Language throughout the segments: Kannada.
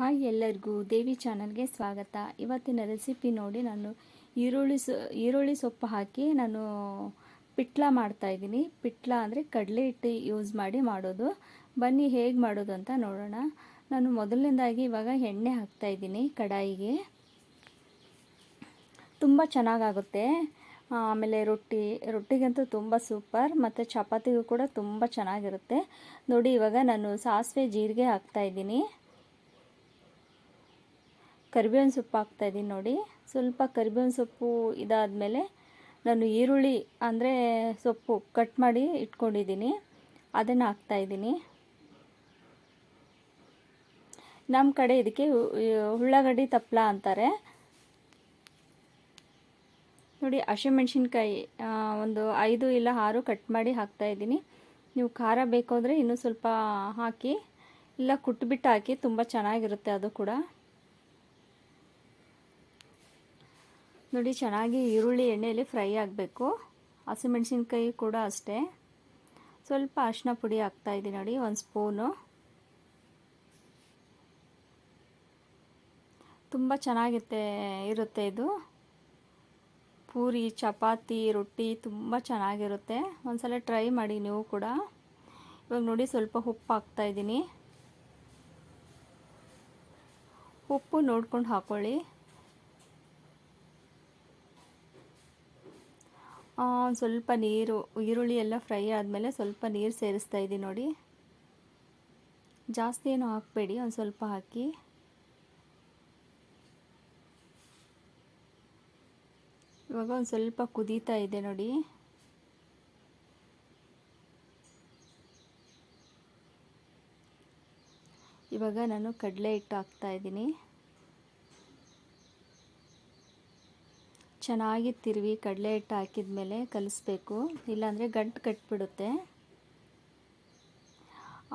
ಹಾಯ್ ಎಲ್ಲರಿಗೂ ದೇವಿ ಚಾನಲ್ಗೆ ಸ್ವಾಗತ. ಇವತ್ತಿನ ರೆಸಿಪಿ ನೋಡಿ ನಾನು ಈರುಳ್ಳಿ ಸೊ, ಈರುಳ್ಳಿ ಸೊಪ್ಪು ಹಾಕಿ ನಾನು ಪಿಟ್ಲ ಮಾಡ್ತಾಯಿದ್ದೀನಿ ಪಿಟ್ಲ ಅಂದರೆ ಕಡಲೆ ಹಿಟ್ಟು ಯೂಸ್ ಮಾಡಿ ಮಾಡೋದು. ಬನ್ನಿ ಹೇಗೆ ಮಾಡೋದು ಅಂತ ನೋಡೋಣ. ನಾನು ಮೊದಲನೇದಾಗಿ ಇವಾಗ ಎಣ್ಣೆ ಹಾಕ್ತಾಯಿದ್ದೀನಿ ಕಡಾಯಿಗೆ. ತುಂಬ ಚೆನ್ನಾಗಾಗುತ್ತೆ. ಆಮೇಲೆ ರೊಟ್ಟಿ, ರೊಟ್ಟಿಗಂತೂ ತುಂಬ ಸೂಪರ್ ಮತ್ತು ಚಪಾತಿಗೂ ಕೂಡ ತುಂಬ ಚೆನ್ನಾಗಿರುತ್ತೆ. ನೋಡಿ ಇವಾಗ ನಾನು ಸಾಸಿವೆ ಜೀರಿಗೆ ಹಾಕ್ತಾಯಿದ್ದೀನಿ ಕರಿಬೇವಿನ ಸೊಪ್ಪು ಹಾಕ್ತಾಯಿದ್ದೀನಿ ನೋಡಿ. ಸ್ವಲ್ಪ ಕರಿಬೇವಿನ ಸೊಪ್ಪು ಇದಾದಮೇಲೆ ನಾನು ಈರುಳ್ಳಿ ಅಂದರೆ ಸೊಪ್ಪು ಕಟ್ ಮಾಡಿ ಇಟ್ಕೊಂಡಿದ್ದೀನಿ. ಅದನ್ನು ಹಾಕ್ತಾಯಿದ್ದೀನಿ ನಮ್ಮ ಕಡೆ ಇದಕ್ಕೆ ಉಳ್ಳಾಗಡ್ಡಿ ತಪ್ಪಲ ಅಂತಾರೆ. ನೋಡಿ, ಹಸಿಮೆಣ್ಸಿನ್ಕಾಯಿ ಒಂದು ಐದು ಇಲ್ಲ ಆರು ಕಟ್ ಮಾಡಿ ಹಾಕ್ತಾಯಿದ್ದೀನಿ ನೀವು ಖಾರ ಬೇಕು ಅಂದರೆ ಇನ್ನೂ ಸ್ವಲ್ಪ ಹಾಕಿ, ಇಲ್ಲ ಕುಟ್ಬಿಟ್ಟು ಹಾಕಿ ತುಂಬ ಚೆನ್ನಾಗಿರುತ್ತೆ ಅದು ಕೂಡ. ನೋಡಿ, ಚೆನ್ನಾಗಿ ಈರುಳ್ಳಿ ಎಣ್ಣೆಯಲ್ಲಿ ಫ್ರೈ ಆಗಬೇಕು. ಹಸಿಮೆಣ್ಸಿನ್ಕಾಯಿ ಕೂಡ ಅಷ್ಟೇ. ಸ್ವಲ್ಪ ಅರಿಶಿನ ಪುಡಿ ಹಾಕ್ತಾಯಿದ್ದೀನಿ ನೋಡಿ, ಒಂದು ಸ್ಪೂನು. ತುಂಬ ಚೆನ್ನಾಗಿರುತ್ತೆ ಇರುತ್ತೆ ಇದು. ಪೂರಿ, ಚಪಾತಿ, ರೊಟ್ಟಿ ತುಂಬ ಚೆನ್ನಾಗಿರುತ್ತೆ. ಒಂದ್ಸಲ ಟ್ರೈ ಮಾಡಿ ನೀವು ಕೂಡ. ಇವಾಗ ನೋಡಿ, ಸ್ವಲ್ಪ ಉಪ್ಪು ಹಾಕ್ತಾಯಿದ್ದೀನಿ ಉಪ್ಪು ನೋಡ್ಕೊಂಡು ಹಾಕ್ಕೊಳ್ಳಿ ಸ್ವಲ್ಪ ನೀರು, ಈರುಳ್ಳಿ ಎಲ್ಲ ಫ್ರೈ ಆದಮೇಲೆ ಸ್ವಲ್ಪ ನೀರು ಸೇರಿಸ್ತಾ ಇದ್ದೀನಿ ನೋಡಿ. ಜಾಸ್ತಿ ಏನು ಹಾಕಬೇಡಿ, ಒಂದು ಸ್ವಲ್ಪ ಹಾಕಿ. ಇವಾಗ ಒಂದು ಸ್ವಲ್ಪ ಕುದೀತಾ ಇದೆ ನೋಡಿ. ಇವಾಗ ನಾನು ಕಡಲೆ ಹಿಟ್ಟು ಹಾಕ್ತಾ ಇದ್ದೀನಿ. ಚೆನ್ನಾಗಿ ತಿರುವಿ ಕಡಲೆ ಹಿಟ್ಟು ಹಾಕಿದ ಮೇಲೆ ಕಲಿಸ್ಬೇಕು. ಇಲ್ಲಾಂದರೆ ಗಂಟು ಕಟ್ಬಿಡುತ್ತೆ.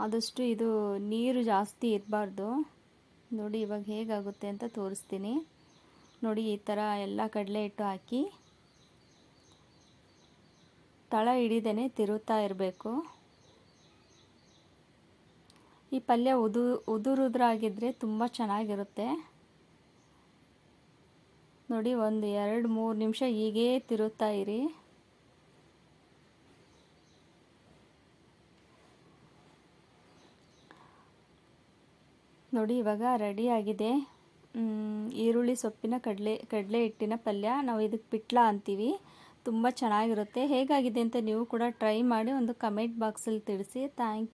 ಆದಷ್ಟು ಇದು ನೀರು ಜಾಸ್ತಿ ಇರಬಾರ್ದು. ನೋಡಿ ಇವಾಗ ಹೇಗಾಗುತ್ತೆ ಅಂತ ತೋರಿಸ್ತೀನಿ. ನೋಡಿ ಈ ಥರ ಎಲ್ಲ ಕಡಲೆ ಹಿಟ್ಟು ಹಾಕಿ ತಳ ಹಿಡಿದೇನೆ ತಿರುತ್ತಾ ಇರಬೇಕು. ಈ ಪಲ್ಯ ಉದು ಉದುರುದ್ರಾಗಿದ್ದರೆ ತುಂಬ ಚೆನ್ನಾಗಿರುತ್ತೆ. ನೋಡಿ, ಒಂದು, ಎರಡು, ಮೂರು ನಿಮಿಷ ಹೀಗೇ ತಿರುತ್ತಾ ಇರಿ. ನೋಡಿ, ಇವಾಗ ರೆಡಿ ಆಗಿದೆ. ಈರುಳ್ಳಿ ಸೊಪ್ಪಿನ ಕಡಲೆ ಕಡಲೆ ಹಿಟ್ಟಿನ ಪಲ್ಯ ನಾವು ಇದಕ್ಕೆ ಪಿಟ್ಲ ಅಂತೀವಿ. ತುಂಬ ಚೆನ್ನಾಗಿರುತ್ತೆ. ಹೇಗಾಗಿದೆ ಅಂತ ನೀವು ಕೂಡ ಟ್ರೈ ಮಾಡಿ ಒಂದು ಕಮೆಂಟ್ ಬಾಕ್ಸಲ್ಲಿ ತಿಳಿಸಿ. ಥ್ಯಾಂಕ್